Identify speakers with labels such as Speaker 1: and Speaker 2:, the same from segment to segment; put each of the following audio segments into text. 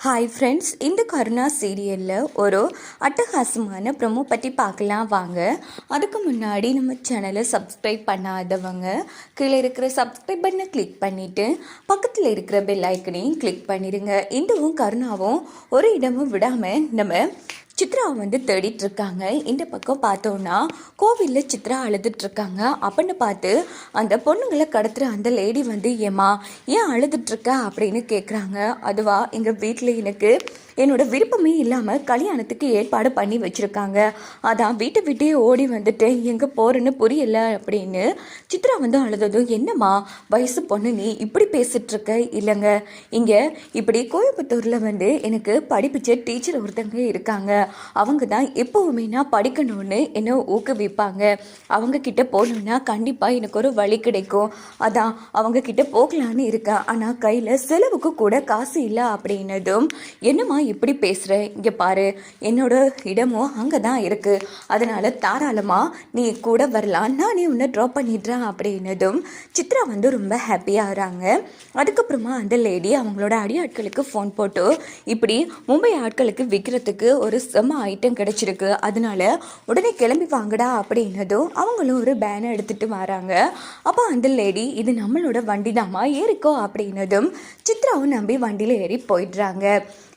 Speaker 1: Hi friends இந்த கருணா சீரியலில் ஒரு அட்டகாசமான ப்ரொமோ பற்றி பார்க்கலாம் வாங்க. அதுக்கு முன்னாடி நம்ம சேனலை சப்ஸ்கிரைப் பண்ணாதவங்க கீழே இருக்கிற சப்ஸ்கிரைப் பண்ணை கிளிக் பண்ணிவிட்டு பக்கத்தில் இருக்கிற பெல் ஐக்கனையும் கிளிக் பண்ணிடுங்க இந்துவும் கருணாவும் ஒரு இடமும் விடாமல் நம்ம சித்ராவை வந்து தேடிட்டு இருக்காங்க இந்த பக்கம் பார்த்தோன்னா கோவிலில் சித்ரா அழுதுட்டு இருக்காங்க அப்படின்னு பார்த்து அந்த பொண்ணுங்களை கடத்துகிற அந்த லேடி வந்து ஏமா ஏன் அழுதுட்டு இருக்க அப்படின்னு கேட்குறாங்க அதுவா எங்கள் வீட்டில் எனக்கு என்னோட விருப்பமே இல்லாமல் கல்யாணத்துக்கு ஏற்பாடு பண்ணி வச்சுருக்காங்க. அதான் வீட்டை விட்டே ஓடி வந்துட்டு எங்கே போகிறேன்னு புரியல அப்படின்னு சித்ரா வந்து அழுததும் என்னம்மா வயசு பொண்ணு நீ இப்படி பேசிகிட்ருக்க இல்லைங்க. இங்கே இப்படி கோயம்புத்தூரில் வந்து எனக்கு படிப்பிச்ச டீச்சர் ஒருத்தங்க இருக்காங்க. அவங்க தான் எப்போவுமே நான் படிக்கணும்னு என்னை ஊக்குவிப்பாங்க. அவங்கக்கிட்ட போகணுன்னா கண்டிப்பாக எனக்கு ஒரு வழி கிடைக்கும். அதான் அவங்கக்கிட்ட போகலான்னு இருக்கேன். ஆனால் கையில் செலவுக்கு கூட காசு இல்லை அப்படின்னதும் என்னம்மா இப்படி பேசுகிற இங்கே பாரு என்னோட இடமும் அங்கே தான் இருக்குது அதனால் தாராளமாக நீ கூட வரலாம். நானே உன்னை ட்ராப் பண்ணிடுறேன் அப்படின்னதும் சித்ரா வந்து ரொம்ப ஹாப்பியாகிறாங்க அதுக்கப்புறமா அந்த லேடி அவங்களோட அடியாட்களுக்கு ஃபோன் போட்டு இப்படி மும்பை ஆட்களுக்கு விற்கிறதுக்கு ஒரு செம்ம ஐட்டம் கிடச்சிருக்கு. அதனால உடனே கிளம்பி வாங்கடா அப்படின்னதும் அவங்களும் ஒரு பேனை எடுத்துகிட்டு வராங்க. அப்போ அந்த லேடி இது நம்மளோட வண்டி தாம்மா ஏறிக்கோ அப்படின்னதும் சித்ராவும் நம்பி வண்டியில் ஏறி போயிடுறாங்க.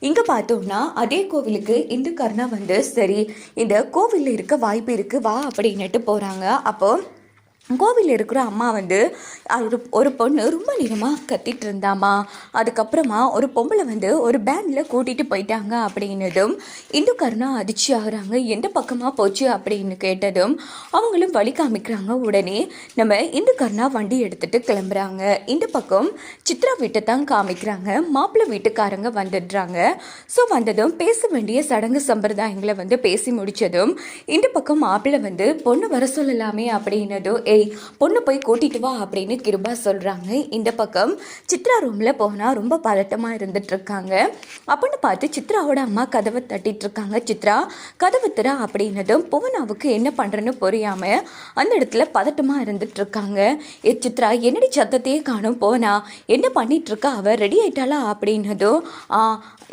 Speaker 1: இங்கே பார்த்தோம்னா அதே கோவிலுக்கு இந்துக்காரனா வந்து சரி இந்த கோவிலில் இருக்க வாய்ப்பு இருக்குது வா அப்படின்னுட்டு போகிறாங்க அப்போ கோவிலில் இருக்கிற அம்மா வந்து ஒரு ஒரு பொண்ணு ரொம்ப நேரமாக கத்திட்டு இருந்தாமா அதுக்கப்புறமா ஒரு பொம்பளை வந்து ஒரு பேண்டில் கூட்டிகிட்டு போயிட்டாங்க அப்படின்னதும் இந்துக்காரனா அதிர்ச்சி ஆகுறாங்க எந்த பக்கமாக போச்சு அப்படின்னு கேட்டதும் அவங்களும் வழி காமிக்கிறாங்க. உடனே நம்ம இந்துக்காரனா வண்டி எடுத்துகிட்டு கிளம்புறாங்க. இந்த பக்கம் சித்ரா வீட்டை தான் காமிக்கிறாங்க. மாப்பிள்ளை வீட்டுக்காரங்க வந்துடுறாங்க. ஸோ வந்ததும் பேச வேண்டிய சடங்கு சம்பிரதாயங்களை வந்து பேசி முடித்ததும் இந்த பக்கம் மாப்பிள்ளை வந்து பொண்ணு வர சொல்லலாமே அப்படின்னதும் ஏய் பொண்ணு போய் கூட்டிட்டு வா அப்படின்னு கிருபா சொல்கிறாங்க இந்த பக்கம் சித்ரா ரூமில் போனால் ரொம்ப பதட்டமாக இருந்துட்டுருக்காங்க. அப்படின்னு பார்த்து சித்ராவோட அம்மா கதவை தட்டிட்டு இருக்காங்க சித்ரா கதவு திற அப்படின்னதும் புவனாவுக்கு என்ன பண்ணுறேன்னு புரியாமல் அந்த இடத்துல பதட்டமாக இருந்துட்டுருக்காங்க. ஏ சித்ரா என்னடி சத்தத்தையே காணும் போனா என்ன பண்ணிகிட்ருக்கா இருக்கா ரெடி ஆயிட்டாளா அப்படின்னதும் ஆ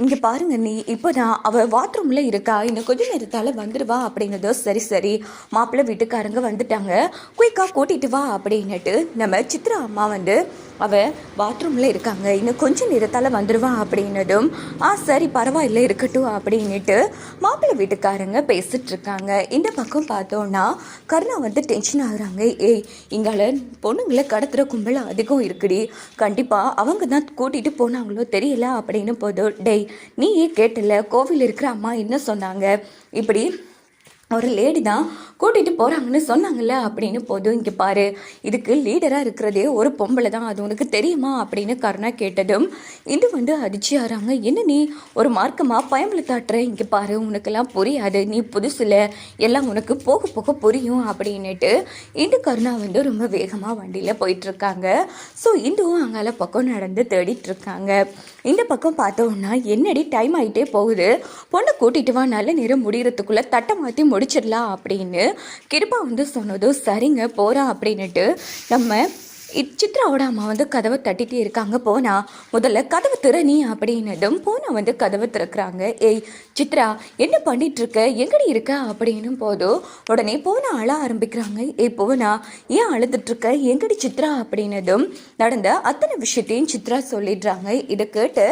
Speaker 1: இங்கே பாருங்க நீ இப்போதான் அவள் பாத்ரூமில் இருக்கா? இன்னும் கொஞ்ச நேரத்தால் வந்துடுவா அப்படின்னதோ சரி சரி மாப்பிள்ளை வீட்டுக்காரங்க வந்துட்டாங்க. குயிக்காக கூட்டிட்டு வா அப்படின்னுட்டு நம்ம சித்ரா அம்மா வந்து அவள் பாத்ரூமில் இருக்காங்க. இன்னும் கொஞ்சம் நேரத்தால் வந்துடுவா அப்படின்னதும் ஆ சரி பரவாயில்ல இருக்கட்டும் அப்படின்னுட்டு மாப்பிள்ளை வீட்டுக்காரங்க பேசிகிட்ருக்காங்க இருக்காங்க இந்த பக்கம் பார்த்தோன்னா கருணா வந்து டென்ஷன் ஆகுறாங்க. ஏய் இங்கால பொண்ணுங்களை கடத்துகிற கும்பல் அதிகம் இருக்குடி. கண்டிப்பாக அவங்க தான் கூட்டிகிட்டு போனாங்களோ தெரியல அப்படின்னு போதும் டேய் நீயே கேட்டல கோவில் இருக்கிற அம்மா என்ன சொன்னாங்க? இப்படி ஒரு லேடி தான் கூட்டிகிட்டு போகிறாங்கன்னு சொன்னாங்கல்ல அப்படின்னு போதும் இங்கே பாரு. இதுக்கு லீடராக இருக்கிறதே ஒரு பொம்பளை தான். அது உனக்கு தெரியுமா? அப்படின்னு கருணா கேட்டதும் இது வந்து அதிர்ச்சி ஆறாங்க என்ன நீ ஒரு மார்க்கமாக பயமில் தாட்டுற? இங்கே பாரு உனக்கெல்லாம் புரியாது. நீ புதுசில் எல்லாம் உனக்கு போக போக புரியும் அப்படின்னுட்டு இந்த கருணா வந்து ரொம்ப வேகமாக வண்டியில் போயிட்டுருக்காங்க. ஸோ இந்துவும் அங்கால பக்கம் நடந்து தேடிட்டுருக்காங்க. இந்த பக்கம் பார்த்தோன்னா என்னடி டைம் ஆகிட்டே போகுது. பொண்ணை கூட்டிகிட்டு வா. நல்ல நேரம் முடிகிறதுக்குள்ளே தட்டை மாற்றி முடிச்சிடலாம் அப்படின்னு கிருபா வந்து சொன்னதும் சரிங்க போகிறா அப்படின்னுட்டு நம்ம சித்ராவோட அம்மா வந்து கதவை தட்டிகிட்டே இருக்காங்க போனா முதல்ல கதவு திறனி அப்படின்னதும் போனா வந்து கதவை திறக்கிறாங்க. ஏய் சித்ரா என்ன பண்ணிட்டு இருக்க எங்கடி இருக்க? அப்படின்னும் போதும் உடனே போனா அழ ஆரம்பிக்கிறாங்க. ஏய் போனா ஏன் அழுதுட்டு இருக்க எங்கடி சித்ரா? அப்படின்னதும் நடந்த அத்தனை விஷயத்தையும் சித்ரா சொல்லிடுறாங்க. இதை கேட்டு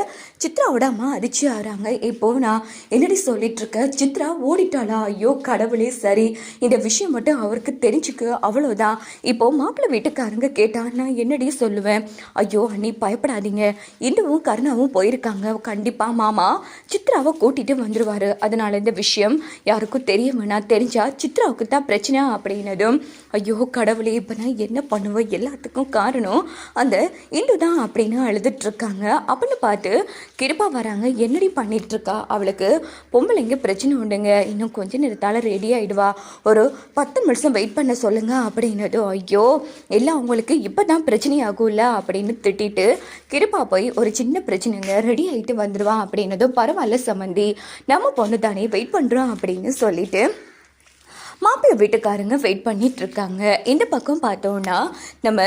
Speaker 1: சித்ராவோட அம்மா அதிர்ச்சி ஆறாங்க ஏய் போனா என்னடி சொல்லிட்டு இருக்க சித்ரா ஓடிட்டாளா? ஐயோ கடவுளே சரி இந்த விஷயம் மட்டும் அவருக்கு தெரிஞ்சுக்கு அவ்வளோதான் இப்போ மாப்பிள்ளை வீட்டுக்காரங்க கேட்டா நான் என்னடி சொல்லுவேன் ஐயோ அண்ணி பயப்படாதீங்க. இன்னும் கருணாவும் போயிருக்காங்க. கண்டிப்பாக மாமா. சித்ராவை கூட்டிகிட்டு வந்துடுவார் அதனால் இந்த விஷயம் யாருக்கும் தெரிய வேணாம் தெரிஞ்சால் சித்ராவுக்கு தான் பிரச்சனை அப்படின்னதும் ஐயோ கடவுளே இப்போ நான் என்ன பண்ணுவேன் எல்லாத்துக்கும் காரணம் அந்த இந்து தான் அப்படின்னு அழுதுட்ருக்காங்க. அப்படின்னு பார்த்து கிருப்பா வராங்க. என்னடி பண்ணிட்டு இருக்கா அவளுக்கு பொம்பளைங்க பிரச்சனை உண்டுங்க. இன்னும் கொஞ்ச நேரத்தால் ரெடி ஆகிடுவா ஒரு பத்து நிமிஷம் வெயிட் பண்ண சொல்லுங்கள் அப்படின்னதும் ஐயோ எல்லாம் அவங்களுக்கு இப்போ தான் பிரச்சனை ஆகும்ல அப்படின்னு திட்டிட்டு கிருப்பா போய் ஒரு சின்ன பிரச்சனைங்க ரெடி ஆகிட்டு வந்துடுவான் அப்படின்னதும் பரவாயில்ல சம்மந்தி நம்ம பொண்ணு தானே வெயிட் பண்ணுறோம் அப்படின்னு சொல்லிட்டு மாப்பிள்ளை வீட்டுக்காரங்க வெயிட் பண்ணிட்டு இருக்காங்க இந்த பக்கம் பார்த்தோன்னா நம்ம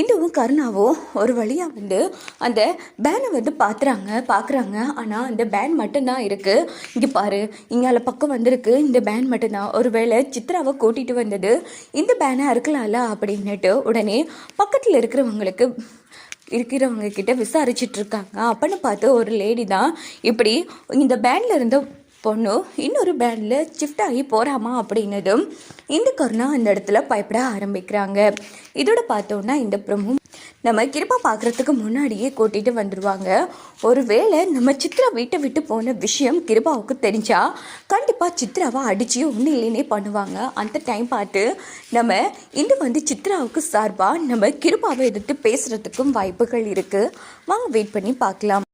Speaker 1: இந்துவும் கருணாவும் ஒரு வழியாக வந்து அந்த பேனை வந்து பார்த்துறாங்க பார்க்குறாங்க ஆனால் அந்த பேன் மட்டும்தான் இருக்குது இங்கே பாரு இங்கால பக்கம் வந்திருக்கு. இந்த பேன் மட்டும்தான். ஒரு வேளை சித்ராவை கூட்டிகிட்டு வந்தது இந்த பேனை இருக்கலாம்ல அப்படின்னுட்டு உடனே பக்கத்தில் இருக்கிறவங்களுக்கு இருக்கிறவங்க கிட்ட விசாரிச்சுட்டு இருக்காங்க. அப்பன்னு பார்த்து ஒரு லேடி தான் இப்படி இந்த பேண்ட்ல இருந்த பொண்ணு இன்னொரு பேண்டில் ஷிஃப்ட் ஆகி போகிறாமா அப்படின்னதும் இந்த கருணா அந்த இடத்துல பயப்பட ஆரம்பிக்கிறாங்க. இதோட பார்த்தோன்னா இந்த ப்ரமோ நம்ம கிருப்பா பார்க்குறதுக்கு முன்னாடியே கூட்டிகிட்டு வந்துடுவாங்க ஒருவேளை நம்ம சித்ரா வீட்டை விட்டு போன விஷயம் கிருபாவுக்கு தெரிஞ்சா கண்டிப்பாக சித்ராவை அடித்து ஒன்றும் இல்லைனே பண்ணுவாங்க. அந்த டைம் பார்த்து நம்ம இன்னும் வந்து சித்ராவுக்கு சார்பாக நம்ம கிருபாவை எதிர்த்து பேசுகிறதுக்கும் வாய்ப்புகள் இருக்குது வாங்க வெயிட் பண்ணி பார்க்கலாம்.